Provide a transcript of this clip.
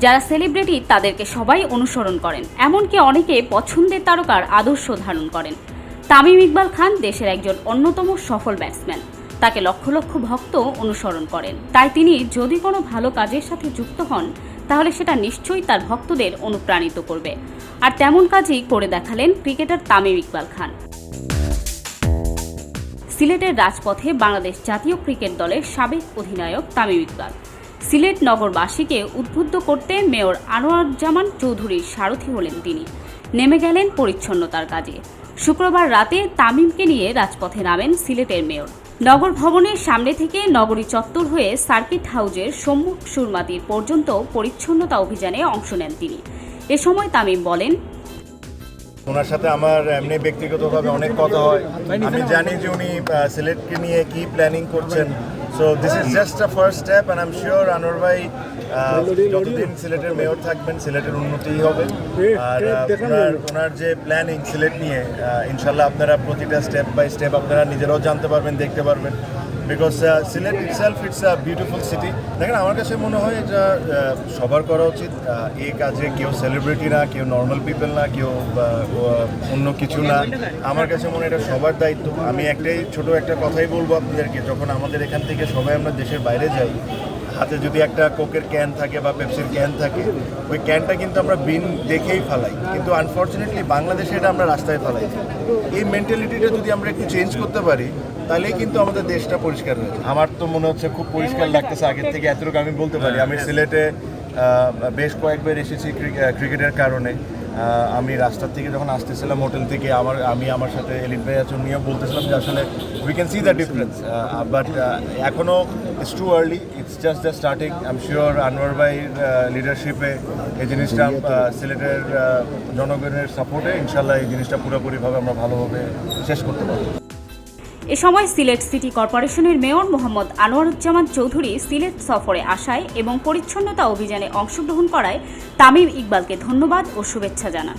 যারা সেলিব্রিটি, তাদেরকে সবাই অনুসরণ করেন। এমনকি অনেকে পছন্দের তারকার আদর্শ ধারণ করেন। তামিম ইকবাল খান দেশের একজন অন্যতম সফল ব্যাটসম্যান। তাকে লক্ষ লক্ষ ভক্ত অনুসরণ করেন। তাই তিনি যদি কোনো ভালো কাজের সাথে যুক্ত হন, তাহলে সেটা নিশ্চয়ই তার ভক্তদের অনুপ্রাণিত করবে। আর তেমন কাজই করে দেখালেন ক্রিকেটার তামিম ইকবাল খান। সিলেটের রাজপথে বাংলাদেশ জাতীয় ক্রিকেট দলের সাবেক অধিনায়ক তামিম ইকবাল। সিলেট নগরবাসীকে উদ্বুদ্ধ করতে মেয়র আনোয়ারুজ্জামান চৌধুরীর সারথি হলেন তিনি। নেমে গেলেন পরিচ্ছন্নতার কাজে। শুক্রবার রাতে তামিমকে নিয়ে রাজপথে নামেন সিলেটের মেয়র। নগর ভবনের সামনে থেকে নগরী চত্বর হয়ে সার্কিট হাউজের সম্মুখ সুরমাতির পর্যন্ত পরিচ্ছন্নতা অভিযানে অংশ নেন তিনি। এ সময় তামিম বলেন, ওনার সাথে আমার এমনি ব্যক্তিগতভাবে অনেক কথা হয়। আমি জানি যে উনি সিলেটকে নিয়ে কি প্ল্যানিং করছেন। So this is just a first step and I am sure Anwar ভাই যতদিন সিলেটের মেয়র থাকবেন সিলেটের উন্নতিই হবে। আর আহ, ওনার ওনার যে প্ল্যানিং সিলেট নিয়ে আহ, ইনশাল্লাহ আপনারা প্রতিটা স্টেপ বাই স্টেপ আপনারা নিজেরাও জানতে পারবেন দেখতে পারবেন। Because Sylhet itself it's a beautiful city দেখেন, আমার কাছে মনে হয় এটা সবার করা উচিত। এই কাজে কেউ সেলিব্রিটি না, কেউ নর্মাল পিপল না, কেউ অন্য কিছু না। আমার কাছে মনে হয় এটা সবার দায়িত্ব। আমি একটাই, ছোট একটা কথাই বলব আপনাদেরকে, যখন আমাদের এখান থেকে সবাই আমরা দেশের বাইরে যাই হাতে যদি একটা কোকের ক্যান থাকে বা পেপসির ক্যান থাকে ওই ক্যানটা কিন্তু আমরা বিন দেখেই ফেলাই। কিন্তু আনফর্চুনেটলি বাংলাদেশে এটা আমরা রাস্তায় ফেলাই এই মেন্টালিটিটা যদি আমরা একটু চেঞ্জ করতে পারি তাহলেই কিন্তু আমাদের দেশটা পরিষ্কার হয়েছে আমার তো মনে হচ্ছে খুব পরিষ্কার লাগতেছে আগের থেকে এতটুকু আমি বলতে পারি। আমি সিলেটে বেশ কয়েকবার এসেছি ক্রিক- ক্রিকেটের কারণে। আমি রাস্তার থেকে যখন আসতেছিলাম হোটেল থেকে আমার আমি আমার সাথে এলিট ভাই আচরণ নিয়েও বলতেছিলাম যে আসলে we can see the difference but এখনও it's too early it's just the starting I am sure Anwar ভাইয়ের লিডারশিপে এই জিনিসটা সিলেটের জনগণের সাপোর্টে ইনশাল্লাহ এই জিনিসটা পুরোপুরিভাবে আমরা ভালোভাবে শেষ করতে পারব। এ সময় সিলেট সিটি কর্পোরেশনের মেয়র মোহাম্মদ আনোয়ারুজ্জামান চৌধুরী সিলেট সফরে আসায় এবং পরিচ্ছন্নতা অভিযানে অংশগ্রহণ করায় তামিম ইকবালকে ধন্যবাদ ও শুভেচ্ছা জানান।